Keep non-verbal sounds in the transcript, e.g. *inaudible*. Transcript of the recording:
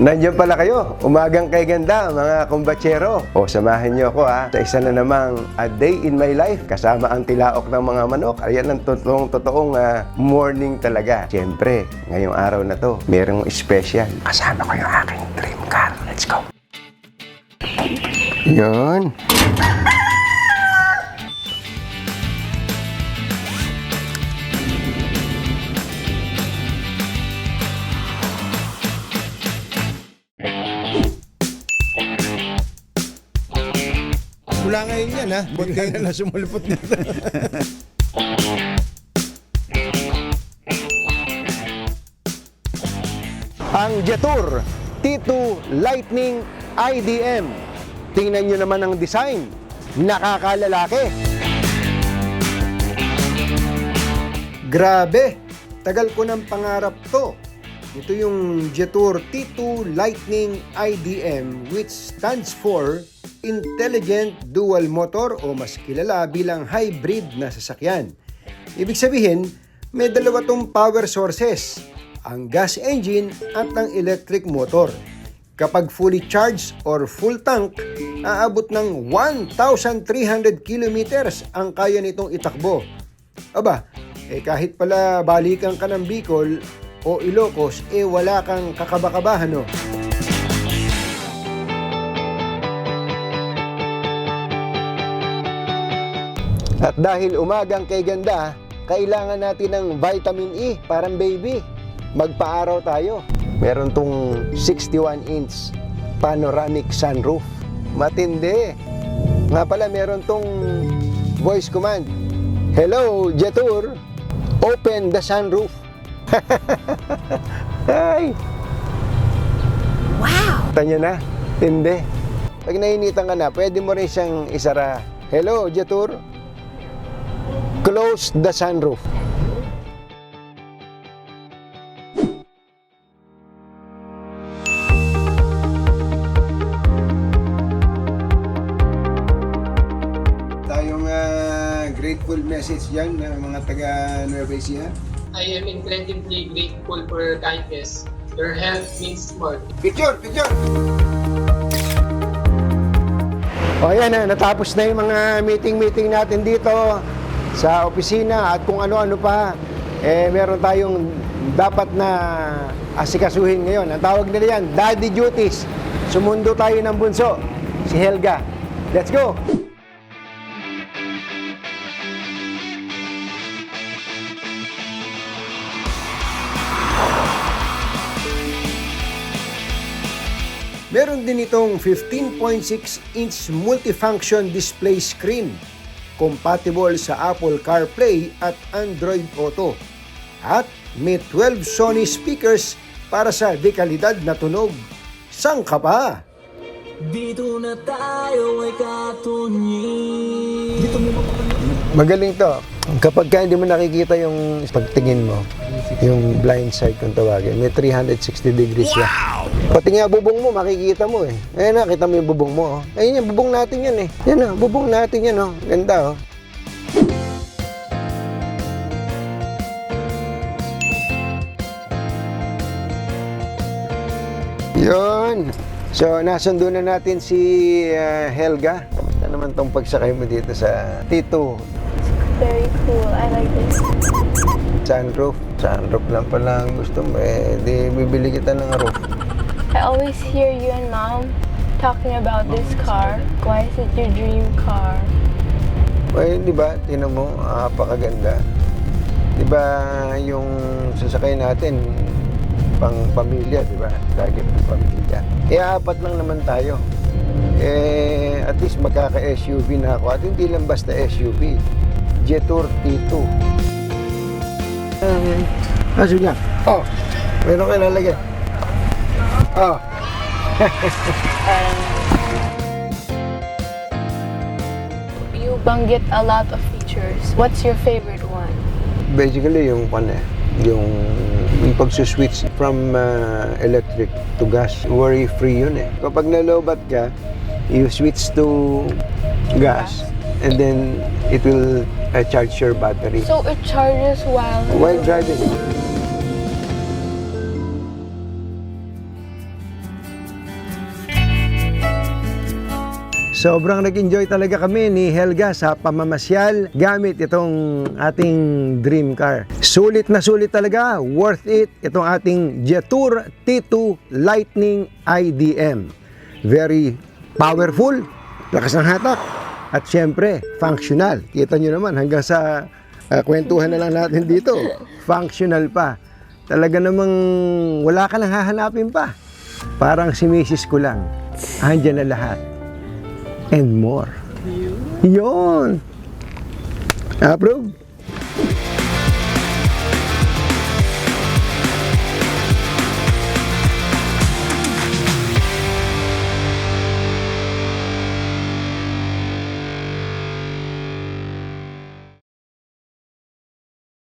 Nandiyan pala kayo, umagang kay ganda mga kumbatsero. O samahan niyo ako ha, sa isa na namang A Day in My Life kasama ang tilaok ng mga manok. Ayan ang totoong, totoong ah, morning talaga. Siyempre, ngayong araw na to, merong special. Kasama ko yung aking dream car. Let's go. Yun. Mula ngayon yan ha. Ba't kaya na sumulpot nito? ang Jetour T2 Lightning IDM. Tingnan nyo naman ang design. Nakakalalaki. Grabe! Tagal ko ng pangarap to. Ito yung Jetour T2 Lightning IDM which stands for Intelligent Dual Motor o mas kilala bilang hybrid na sasakyan. Ibig sabihin, may dalawa tong power sources, ang gas engine at ang electric motor. Kapag fully charged or full tank, aabot ng 1,300 kilometers ang kaya nitong itakbo. Aba, eh kahit pala balikan ka ng Bicol o Ilocos, eh wala kang kakabakabahan no. At dahil umagang kay ganda, kailangan natin ng vitamin E, parang baby. Magpaaraw tayo. Meron tong 61 inch panoramic sunroof. Matindi. Nga pala, meron tong voice command. Hello, Jetour. Open the sunroof. *laughs* Ay! Wow! Tanya na. Tindi. Pag nainitan ka na, pwede mo rin siyang isara. Hello, Jetour. Close the sunroof. Tayong ah, grateful message dyan ng mga taga Nueva Ecija. I am incredibly grateful for your kindness. Your help means more. Picture, picture! O ayan na, natapos na yung mga meeting-meeting natin dito sa opisina at kung ano-ano pa. Eh, meron tayong dapat na asikasuhin ngayon. Ang tawag nila yan, daddy duties. Sumundo tayo ng bunso, si Helga. Let's go! Meron din itong 15.6 inch multifunction display screen compatible sa Apple CarPlay at Android Auto. At may 12 Sony speakers para sa dekalidad na tunog. Sang ka pa? Dito na tayo ay katunyi Magaling to. Kapag ka hindi mo nakikita yung pagtingin mo, yung blind side kung tawagin, may 360 degrees siya. Pati nga bubong mo, makikita mo eh. Ayun na, kita mo yung bubong mo. Oh. Ayun yan, bubong natin yan eh. Yan na, bubong natin yan oh. Ganda oh. Yun. So, nasundo na natin si uh, Helga. Kamusta naman tong pagsakay mo dito sa Tito Very cool. I like it. sunroof? Sunroof lang pala ang gusto mo. Eh, di bibili kita ng roof. I always hear you and mom talking about this car. Why is it your dream car? Eh, di ba? Tinan mo, napakaganda. Di ba yung sasakay natin, pang pamilya, di ba? Lagi pang pamilya. Eh, apat lang naman tayo. Eh, at least magkaka-SUV na ako. At hindi lang basta SUV. Jetour T2. Um, Kaso niya. Oh, meron kayo lalagyan. Oh. *laughs* You banggit a lot of features. What's your favorite one? Basically, yung ano eh, yung, yung pagsuswitch from uh, electric to gas, worry-free yun eh. Kapag nalobat ka, you switch to gas and then it will uh, charge your battery. So it charges while while driving. Sobrang nag-enjoy talaga kami ni Helga sa pamamasyal gamit itong ating dream car. Sulit na sulit talaga, worth it itong ating Jetour T2 Lightning IDM. Very powerful, lakas ng hatak, at syempre, functional. Kita nyo naman, hanggang sa ah, kwentuhan na lang natin dito, functional pa. Talaga namang wala ka nang hahanapin pa. Parang si misis ko lang. Andyan na lahat. And more. Yun. Approve?